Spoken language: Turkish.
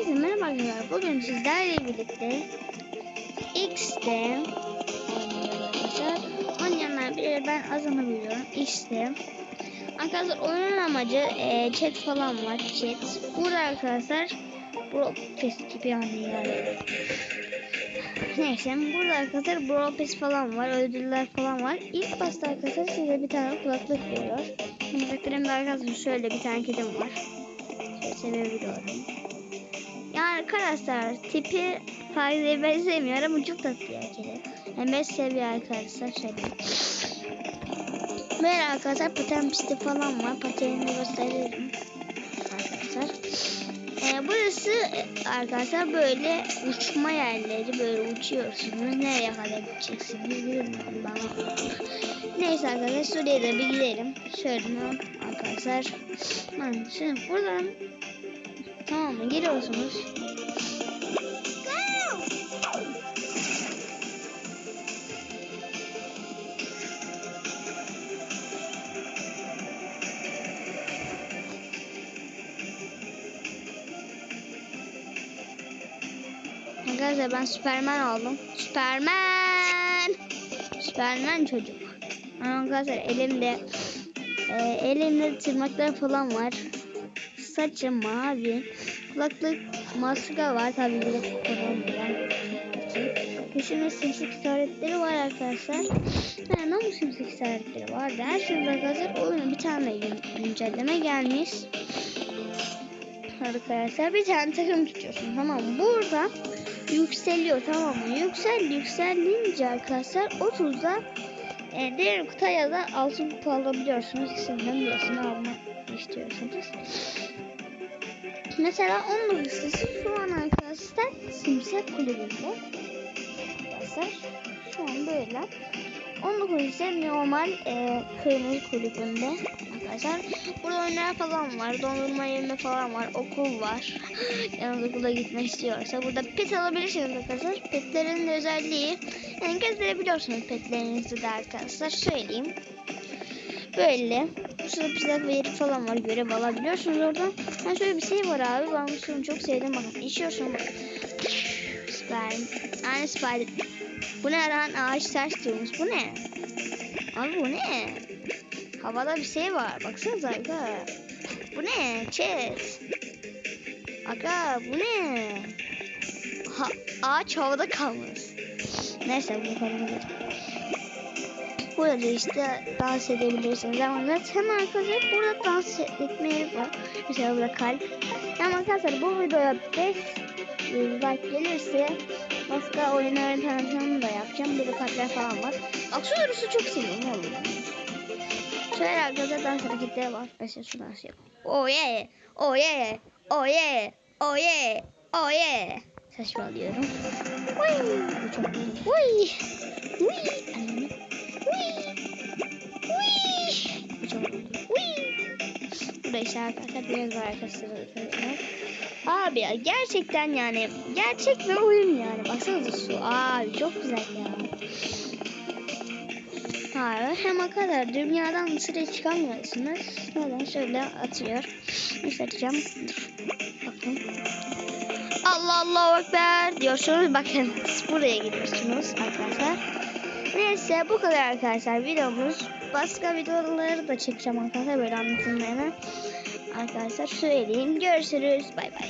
Herkese merhaba arkadaşlar. Bugün sizlerle birlikte oynuyoruz arkadaşlar. Oynayanlar bilir ben azını biliyorum. X'te. Arkadaşlar oyunun amacı e, chat falan var. Chat. Burada arkadaşlar Broadcast gibi yani yani. Neyse burada arkadaşlar Broadcast falan var. Ödüller falan var. İlk başta arkadaşlar size bir tane kulaklık veriyor. Kulaklarımda arkadaşlar şöyle bir tane kedim var. Şöyle sevebiliyorum. Yani arkadaşlar tipi fazla benzemiyor ama çok tatlı ya kedi. Hem ben seviyor arkadaşlar şöyle. Böyle arkadaşlar paten pisti falan var. Patenini gösteririm. Arkadaşlar. Ee, burası arkadaşlar böyle uçma yerleri. Böyle uçuyorsunuz. Nereye kadar gideceksiniz bilmiyorum ben. Neyse arkadaşlar şuraya da bir gidelim. Şöyle arkadaşlar. Ben şimdi buradan Tamam mı? Geliyorsunuz. Arkadaşlar ben Süpermen aldım. Süpermen! Süpermen çocuk. Arkadaşlar elimde e, elimde tırnaklar falan var. Saçım mavi. Kulaklık maske var tabii ki de kullanmayan. Dışında simsik işaretleri var arkadaşlar. Yani ama simsik işaretleri var. Dersiniz arkadaşlar oyuna bir tane gün- güncelleme gelmiş. Arkadaşlar bir tane takım tutuyorsun tamam? Burada yükseliyor tamam mı? Yüksel yükselince arkadaşlar 30'da e, diğer kuta ya da altın kupa alabiliyorsunuz. İkisinden birisini almak istiyorsanız. Mesela 19 listesi şu an arkadaşlar Simsek kulübünde. Arkadaşlar şu an böyle. 19 liste normal e, kırmızı kulübünde arkadaşlar. Burada oyunlar falan var. Dondurma yerine falan var. Okul var. Yalnız okula gitmek istiyorsa. Burada pet alabilirsiniz arkadaşlar. Petlerin de özelliği. Yani gösterebiliyorsunuz petlerinizi de arkadaşlar. Söyleyeyim. Böyle. Şurada pizza ve yeri falan var. Görev alabiliyorsunuz oradan. Ben şöyle bir şey var abi. Ben bu sorunu çok sevdim. Bakın içiyorsun. Bak. Süper. Yani süper. Bu ne lan? Ağaç ters diyormuş. Bu ne? Abi bu ne? Havada bir şey var. Baksanıza aga. Bu ne? Chest. Aga bu ne? Ha, ağaç havada kalmış. Neyse bu kadar. Burada işte dans edebilirsiniz ama zaten arkadaşlar burada dans etmeye var. Mesela burada kalp. Ama arkadaşlar bu videoya 5 like gelirse başka oyunların tanıtımını da yapacağım. Burada kalpler falan var. Aksuarus'u çok seviyorum oğlum. Şöyle arkadaşlar dans hareketleri var. Mesela şu dans yap. Oh yeah, oh yeah, oh yeah, oh yeah, oh yeah. Saçmalıyorum. Uy, bu çok iyi. Uy, uy, Burada işte arkadaşlar. Abi ya gerçekten yani gerçek bir oyun yani. Baksanıza su. Abi çok güzel ya. Abi hem kadar dünyadan dışarı çıkamıyorsunuz. Neden şöyle atıyor. Göstereceğim. Bakın. Allah Allahu Ekber diyorsunuz. Bakın buraya gidiyorsunuz arkadaşlar. Neyse bu kadar arkadaşlar videomuz. Başka videoları da çekeceğim arkadaşlar böyle anlatımlarını. Arkadaşlar söyleyeyim. Görüşürüz. Bay bay.